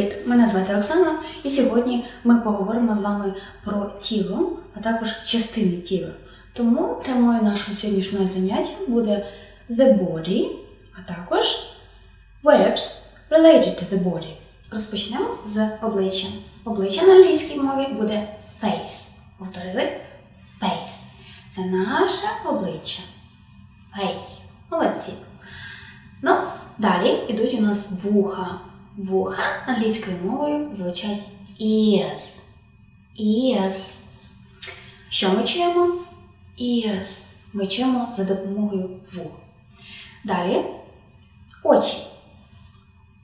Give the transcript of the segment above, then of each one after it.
Привіт! Мене звати Оксана, і сьогодні ми поговоримо з вами про тіло, а також частини тіла. Тому темою нашого сьогоднішнього заняття буде the body, а також verbs related to the body. Розпочнемо з обличчя. Обличчя на англійській мові буде face. Повторили face. Це наше обличчя. Face. Молодці. Ну, далі йдуть у нас вуха. Вуха англійською мовою звучать ears. Ears. Що ми чуємо? Ears. Ми чуємо за допомогою вух. Далі очі.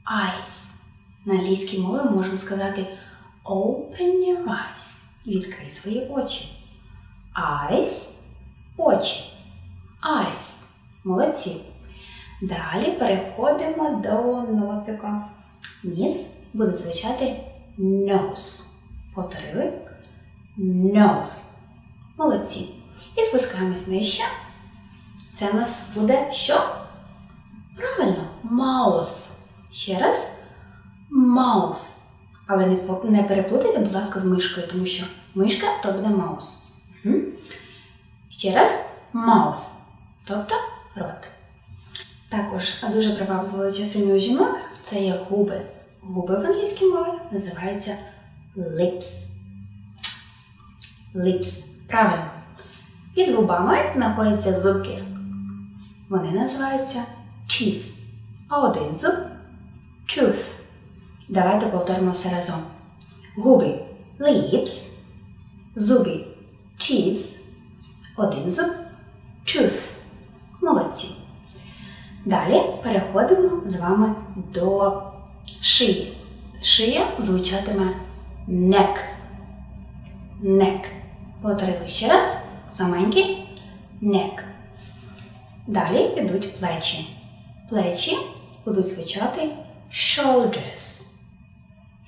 Eyes. На англійській мові можемо сказати open your eyes. Відкрий свої очі. Eyes. Очі. Eyes. Молодці. Далі переходимо до носика. Ніс буде звучати nose. Повторили? Nose. Молодці. І спускаємось нижче. Це в нас буде що? Правильно, mouth. Ще раз. Mouth. Але не, переплутайте, будь ласка, з мишкою, тому що мишка то буде mouse. Мгм. Ще раз mouth. Тобто рот. Також дуже привабливою частиною жінок це є губи. Губи в англійській мові називаються lips. Lips. Правильно. Під губами знаходяться зубки. Вони називаються teeth. А один зуб tooth. Давайте повторимо все разом. Губи lips, зуби teeth, один зуб tooth. Молодці. Далі переходимо з вами до шиї. Шия звучатиме neck. Neck. Повторили ще раз. Саменький neck. Далі йдуть плечі. Плечі будуть звучати shoulders.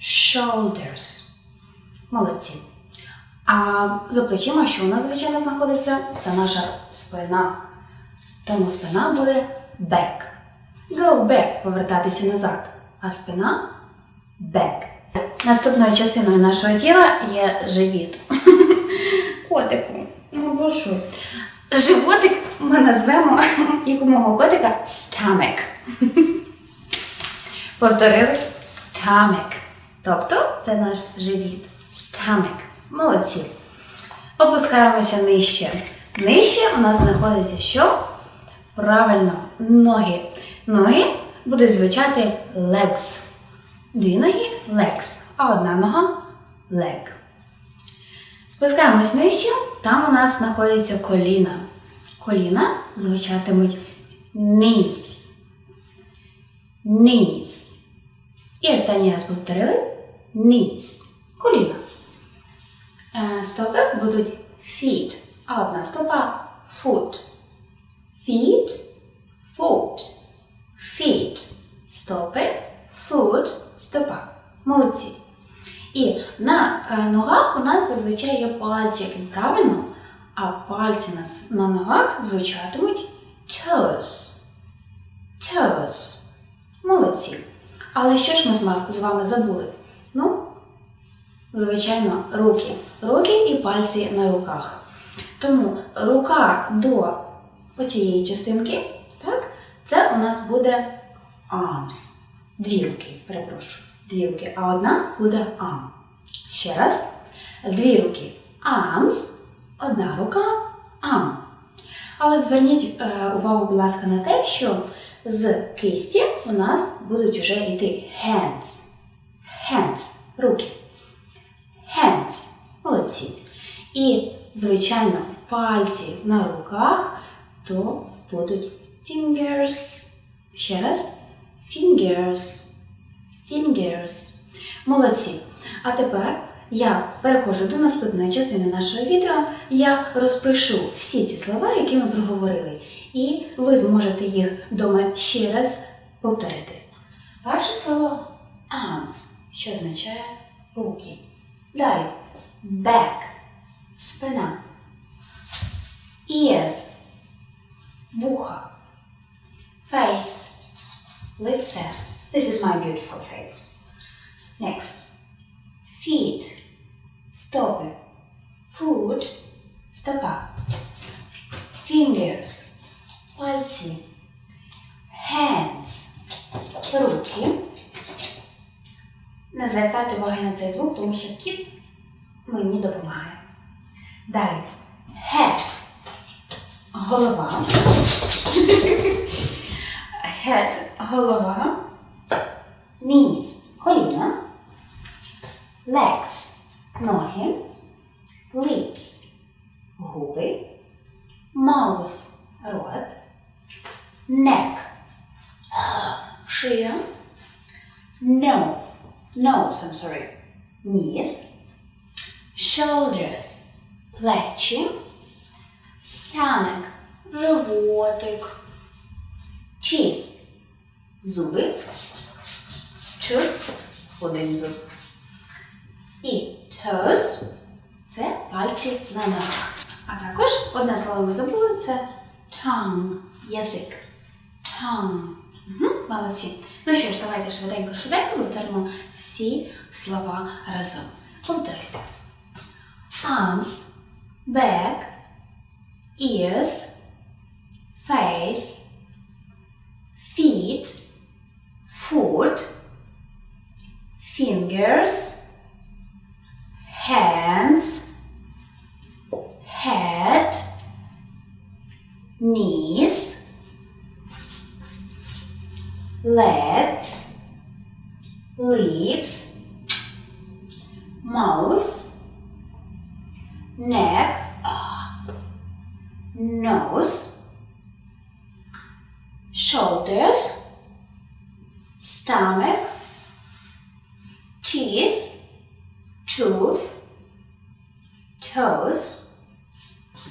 Shoulders. Молодці. А за плечима, що у нас, звичайно, знаходиться, це наша спина. Тому спина буде back. Go back повертатися назад. А спина back. Наступною частиною нашого тіла є живіт. Котику, ну бушуй. Животик ми назвемо, як у мого котика, stomach. Повторили stomach. Тобто це наш живіт. Stomach. Молодці. Опускаємося нижче. Нижче у нас знаходиться що? Правильно, ноги. Ноги будуть звучати legs. Дві ноги legs, а одна нога leg. Спускаємось нижче, там у нас знаходяться коліна. Коліна звучатимуть knees. Knees. І останній раз повторили knees. Коліна. Е, Стопи будуть feet, а одна стопа foot. Feet, foot. Feet. Стопи, foot, стопа. Молодці. І на е, ногах у нас зазвичай є пальчики, правильно? А пальці на, на ногах звучатимуть toes. Toes. Молодці. Але що ж ми з вами забули? Ну, звичайно, руки. Руки і пальці на руках. Тому рука до оцієї частинки, це у нас буде arms. Дві руки, перепрошую. Дві руки, а одна буде arm. Ще раз. Дві руки arms, одна рука arm. Але зверніть е, увагу, будь ласка, на те, що з кисті у нас будуть вже йти hands. Hands. Руки. Hands. Молодці. І, звичайно, пальці на руках то будуть fingers. Ще раз. Fingers. Fingers. Молодці. А тепер я переходжу до наступної частини нашого відео. Я розпишу всі ці слова, які ми проговорили. І ви зможете їх вдома ще раз повторити. Перше слово arms, що означає руки. Далі back, спина. Ears, вуха. Face, лице. This is my beautiful face. Next. Feet. Стопи. Foot. Стопа. Fingers. Пальці. Hands. Руки. Не звертайте уваги на цей звук, тому що кіт мені допомагає. Далі. Head. Голова. Head – голова. Knees – коліна. Legs – ноги. Lips – губи. Mouth – рот. Neck – шия. Nose – nose, I'm sorry. Ніс. Shoulders – плечі. Stomach – животик. Teeth – зуби. Tooth – один зуб. І toes – це пальці на ногах. А також одне слово ми забули це tongue – язик. Tongue. Угу, молодці. Ну що ж, давайте швиденько швиденько повторимо всі слова разом. Повторюйте. Arms, back, ears, face, feet, foot, fingers, hands, head, knees, legs, lips, mouth, neck, toes.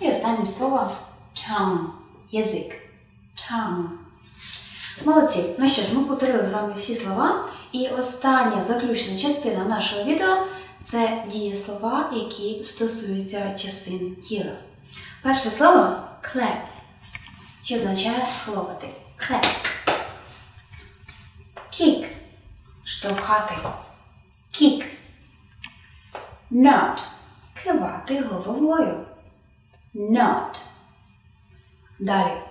І останнє слово tongue, язик. Tongue. Молодці. Ну що ж, ми повторили з вами всі слова. І остання заключна частина нашого відео це дієслова, які стосуються частин тіла. Перше слово clap, що означає хлопати. Clap. Kick – штовхати. Kick. Nod – кивати головою. Nod. Далі.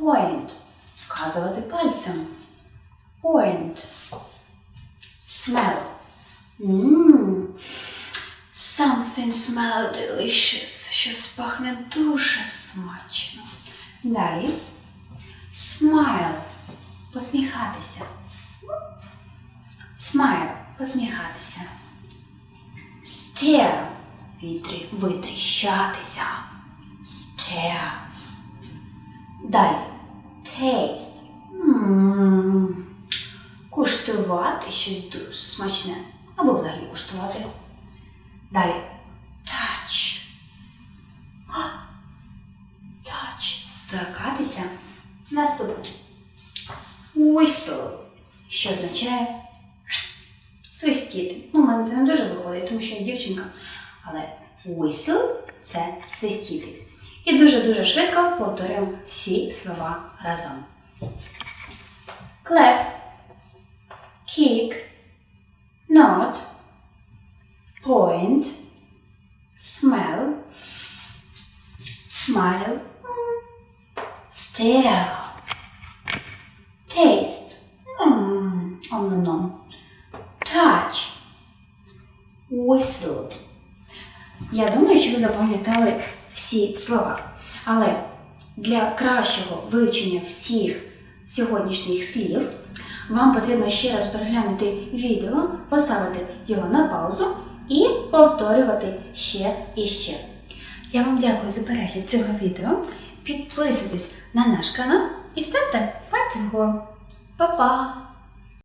Point – вказувати пальцем. Point. Smell. Mmm. Something smell delicious. Щось пахне дуже смачно. Далі. Smile. Посміхатися. Smile. Посміхатися. Stare. Вітрі. Витріщатися. Stare. Далі. Taste. Куштувати щось дуже смачне. Або взагалі куштувати. Далі. А, Touch. Торкатися. Наступне. Whistle. Що означає свистіти. Ну, у мене це не дуже виходить, тому що я дівчинка. Але whistle – це свистіти. І дуже-дуже швидко повторюємо всі слова разом. Clap, kick, nod, point, smell, smile, stare, taste, mm, touch, whistle. Я думаю, що ви запам'ятали всі слова. Але для кращого вивчення всіх сьогоднішніх слів вам потрібно ще раз переглянути відео, поставити його на паузу і повторювати ще і ще. Я вам дякую за перегляд цього відео. Підписуйтесь на наш канал і ставте пальці вгору. Па-па!